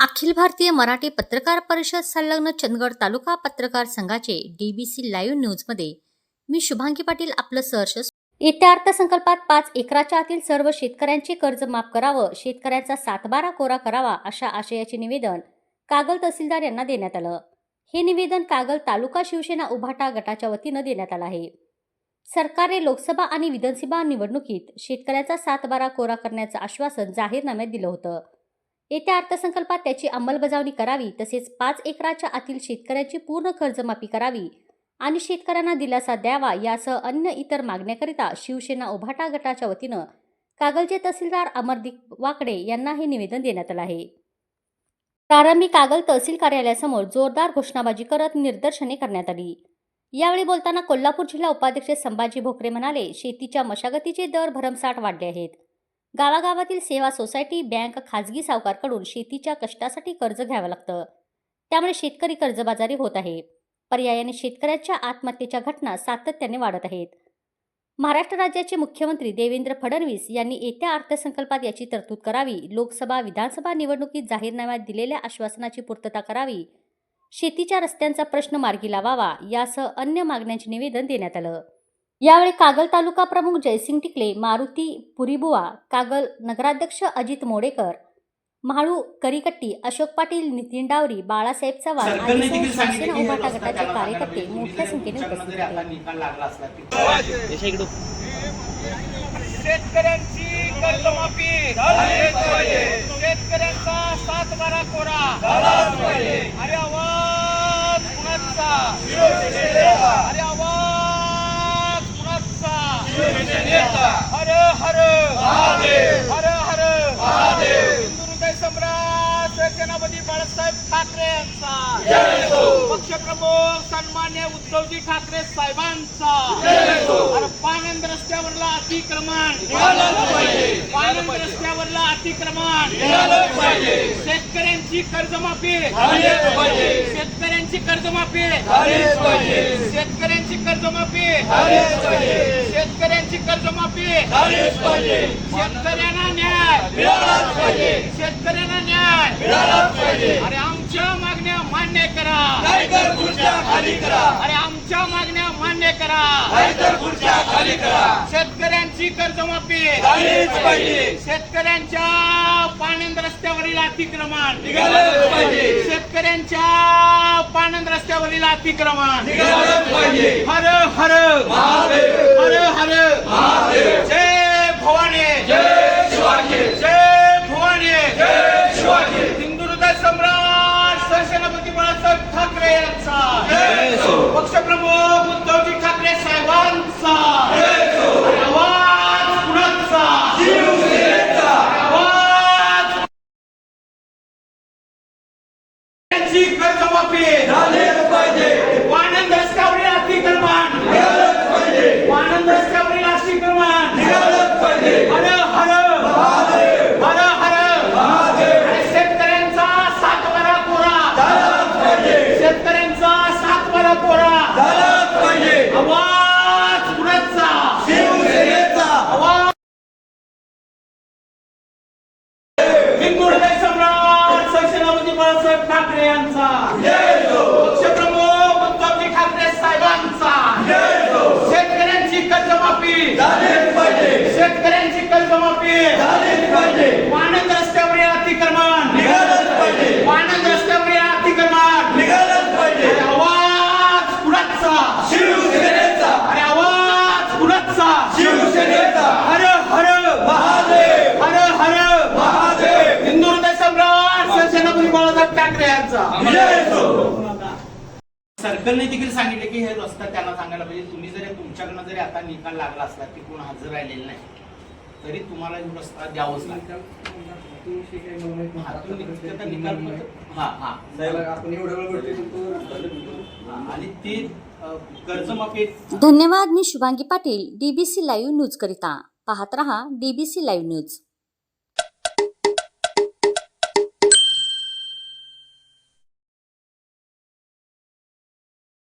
अखिल भारतीय मराठी पत्रकार परिषद संलग्न चंदगड तालुका पत्रकार संघाचे डीबीसी लाईव्ह न्यूजमध्ये मी शुभांगी पाटील आपलं सहर्ष येत्या अर्थसंकल्पात पाच एकराच्या आतील सर्व शेतकऱ्यांचे कर्ज माफ करावं शेतकऱ्यांचा सातबारा कोरा करावा अशा आशयाचे निवेदन कागल तहसीलदार यांना देण्यात आलं. हे निवेदन कागल तालुका शिवसेना उभाटा गटाच्या वतीनं देण्यात आलं आहे. सरकारने लोकसभा आणि विधानसभा निवडणुकीत शेतकऱ्याचा सातबारा कोरा करण्याचं आश्वासन जाहीरनाम्यात दिलं होतं. येत्या अर्थसंकल्पात त्याची अंमलबजावणी करावी तसेच पाच एकराच्या आतील शेतकऱ्यांची पूर्ण कर्जमाफी करावी आणि शेतकऱ्यांना दिलासा द्यावा यासह अन्य इतर मागण्याकरिता शिवसेना उभाटा गटाच्या वतीनं कागलचे तहसीलदार अमरदीप वाकडे यांना हे निवेदन देण्यात आलं आहे. प्रारंभी कागल तहसील कार्यालयासमोर जोरदार घोषणाबाजी करत निदर्शने करण्यात आली. यावेळी बोलताना कोल्हापूर जिल्हा उपाध्यक्ष संभाजी भोकरे म्हणाले शेतीच्या मशागतीचे दर भरमसाठ वाढले आहेत. गावागावातील सेवा सोसायटी बँक खाजगी सावकारकडून शेतीच्या कष्टासाठी कर्ज घ्यावं लागतं. त्यामुळे शेतकरी कर्जबाजारी होत आहे. पर्यायाने शेतकऱ्यांच्या आत्महत्येच्या घटना सातत्याने वाढत आहेत. महाराष्ट्र राज्याचे मुख्यमंत्री देवेंद्र फडणवीस यांनी येत्या अर्थसंकल्पात याची तरतूद करावी लोकसभा विधानसभा निवडणुकीत जाहीरनाम्यात दिलेल्या आश्वासनाची पूर्तता करावी शेतीच्या रस्त्यांचा प्रश्न मार्गी लावावा यासह अन्य मागण्यांचे निवेदन देण्यात आलं. यावेळी कागल तालुका प्रमुख जयसिंग टिकले मारुती पुरीबुवा कागल नगराध्यक्ष अजित मोडेकर महाळू करीकट्टी अशोक पाटील नितीन डावरी बाळासाहेब चव्हाण सांगितले शिवसेना गटाचे कार्यकर्ते मोठ्या. संख्येने उपस्थित होते. शेतकऱ्यांची कर्जमाफी शेतकऱ्यांचा सात बारा कोरा हर हर हर हर. हिंदू हृदय सम्राट सेनापती बाळासाहेब ठाकरे यांचा. पक्षप्रमुख सन्मान्य उद्धवजी ठाकरे साहेबांचा. पानंद रस्त्यावरला अतिक्रमण. पानंद रस्त्यावरला अतिक्रमण. शेतकऱ्यांची कर्जमाफी. शेतकऱ्यांची कर्जमाफी. शेतकऱ्यांची कर्जमाफी. शेतकऱ्यांची कर्जमाफी. शेतकऱ्यांना न्याय. शेतकऱ्यांना न्याय. अरे आमच्या मागण्या मान्य करा. अरे आमच्या मागण्या मान्य करा. शेतकऱ्यांची कर्जमाफी. शेतकऱ्यांच्या अतिक्रमण. शेतकऱ्यांच्या पाणंद रस्त्यावरील अतिक्रमण. हर हर. हर हर जय भवानी जय भवानी हिंदू हृदय सम्राट सरसेनापती बाळासाहेब ठाकरे यांचा पक्षप्रमुख उद्धवजी ठाकरे साहेबांचा आवाज कुणाचा आवाज त्यांची कर्जमाफी वानंद रस्त्यावरील अतिक्रमण वानंद रस्त्यावरील अतिक्रमण हर हर हर हर आणि शेतकऱ्यांचा सातबारा कोरा शेतकऱ्यांचा सातबारा कोरा आवाज कुणाचा आवाज हिंदू हृदय सम्राट सरसेनापती बाळासाहेब ठाकरे यांचा पक्षप्रमुख उद्धवजी ठाकरे साहेबांचा. शेतकऱ्यांची कर्जमाफी शेतकऱ्यांची कर्जमाफी वानंद रस्त्यावरील अतिक्रमण वानंद रस्त्यावरील अतिक्रमण आवाज कुणाचा अरे आवाज कुणाचा हर हर हर हर हिंदू हृदय सम्राट सरसेनापती बाळासाहेब ठाकरे यांचा सरकारने देखील सांगितले की हे रस्ता त्यांना सांगायला पाहिजे. तुम्ही जरी तुमच्याकडनं जरी आता निकाल लागला असला की कोण हजर राहिलेलं नाही तरी तुम्हाला हे रस्ता द्यावाच लागेल. हा, हा आणि ते कर्जमाफी धन्यवाद मी Shubhangi Patil DBC live news करिता. पाहत रहा डीबीसी लाईव्ह न्यूज